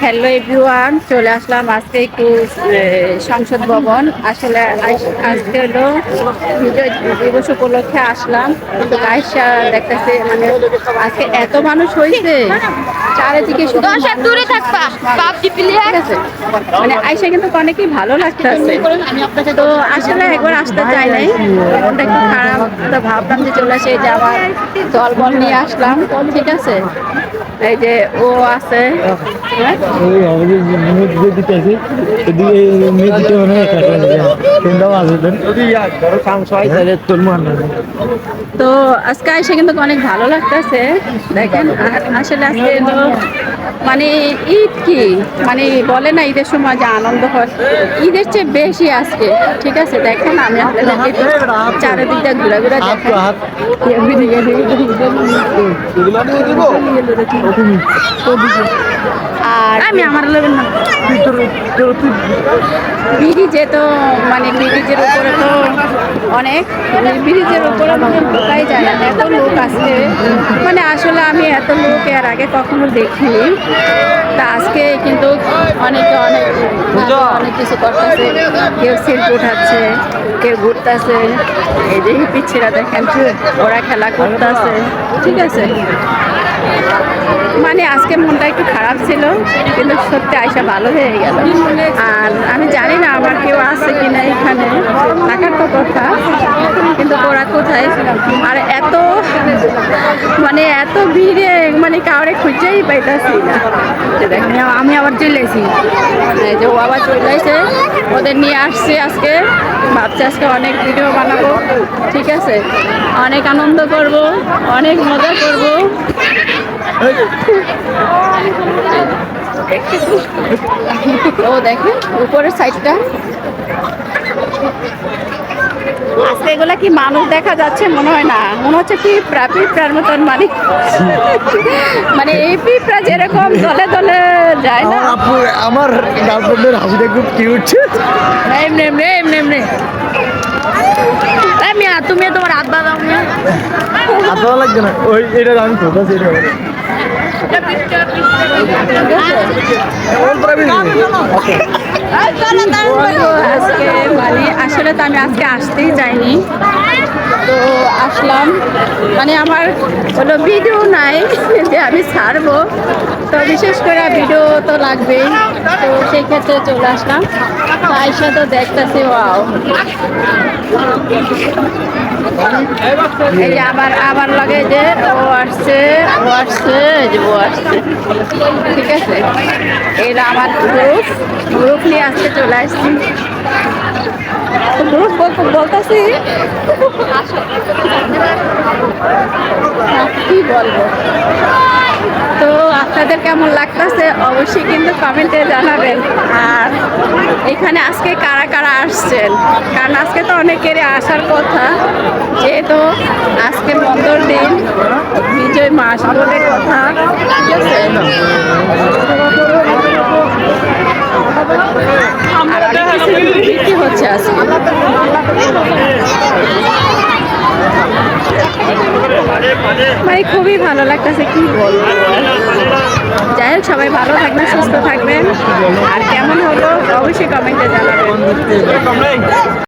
Hello everyone চলে আসলাম আজকে একটু সংসদ ভবন। আসলে আজ- আজকে হলো বিজয় দিবস উপলক্ষে আসলাম। দেখতেছে মানে আজকে এত মানুষ হয়েছে। শুধু দূরে থাকবা পাবজি ঠিক প্লেয়ার মানে আয়সা কিন্তু অনেকই ভালো লাগতেছে। তো আসলে একবার আসতে চাই নাই। মনটা একটু খারাপ তো ভাবলাম যে চলে আসে এই যে আবার দল বল নিয়ে আসলাম। ঠিক আছে? এই যে ও আছে। হ্যাঁ? তো আজকে এসে কিন্তু অনেক ভালো লাগতেছে। দেখেন আসলে আজকে মানে ঈদ কি মানে বলে না ঈদের সময় যে আনন্দ হয় ঈদের চেয়ে বেশি আজকে ঠিক আছে দেখেন আমি আপনাদেরকে চারিদিকটা ঘুরা ঘুরা হাত আর আমি আমার লোকের না ব্রিজে তো মানে ব্রিজের উপরে তো অনেক মানে ব্রিজের উপরে মানে ঢোকাই যায় না। এত লোক আসছে মানে আসলে আমি এত লোক এর আগে কখনো দেখিনি। তা আজকে কিন্তু অনেকে অনেক অনেক কিছু করতেছে। কেউ সেলফি উঠাচ্ছে কেউ ঘুরতেছে। এই যে পিচ্ছিরা দেখেন ওরা খেলা করতেছে। ঠিক আছে? মানে আজকে মনটা একটু খারাপ ছিল, কিন্তু সত্যি আয়সা ভালো হয়ে গেল। আর আমি জানি না আমার কেউ আছে কিনা এখানে, থাকার তো কথা, কিন্তু ওরা কোথায়? আর এত মানে এত ভিড়ে মানে কাউরে খুঁজেই পাইতাছি না। আমি আবার চলে এসেছি। যে ও আবার চলে এসে ওদের নিয়ে আসছি আজকে। ভাবছি আজকে অনেক ভিডিও বানাবো। ঠিক আছে? অনেক আনন্দ করব, অনেক মজা করব। ও দেখেন উপরের সাইডটা। আজকে এগুলা কি মানুষ দেখা যাচ্ছে? মনে হয় না। মনে হচ্ছে পিঁপড়া পিঁপড়ার মতন মানে। মানে এই পিঁপড়া যেরকম দলে দলে যায় না। আমার গার্লফ্রেন্ডের হাসিটা খুব কিউট এমনি এমনি এমনি এমনি। এই মিয়া তুমি তোমার হাত দাও মিয়া। হাত ভালো লাগবে না। ওই এটা আমি তো আজকে মানে আসলে তো আমি আজকে আসতেই আসলাম মানে আমার কোনো ভিডিও নাই যে আমি ছাড়বো। তো বিশেষ করে ভিডিও তো লাগবেই। তো সেই ক্ষেত্রে চলে আসলাম। তো আইসা তো দেখতেছি ওয়াও এই আবার আবার লাগে যে ও আসছে ও আসছে যে ও আসছে। ঠিক আছে? এটা আমার গ্রুপ গ্রুপ নিয়ে আজকে চলে আসছি। গ্রুপ বলতে বলতেছি? কি বলব। তো আপনাদের কেমন লাগতেছে অবশ্যই কিন্তু কমেন্টে জানাবেন। আর এখানে আজকে কারা কারা আসছেন? কারণ আজকে তো অনেকেরই আসার কথা। যেহেতু আজকে বন্দর দিন, বিজয় মাস বলে কথা। ঠিক আছে আর অনেক কিছু বিক্রি হচ্ছে আজকে মানে খুবই ভালো লাগতেছে কি বলব? যাই হোক, সবাই ভালো থাকবেন, সুস্থ থাকবেন। আর কেমন হলো, অবশ্যই কমেন্টে জানাবেন।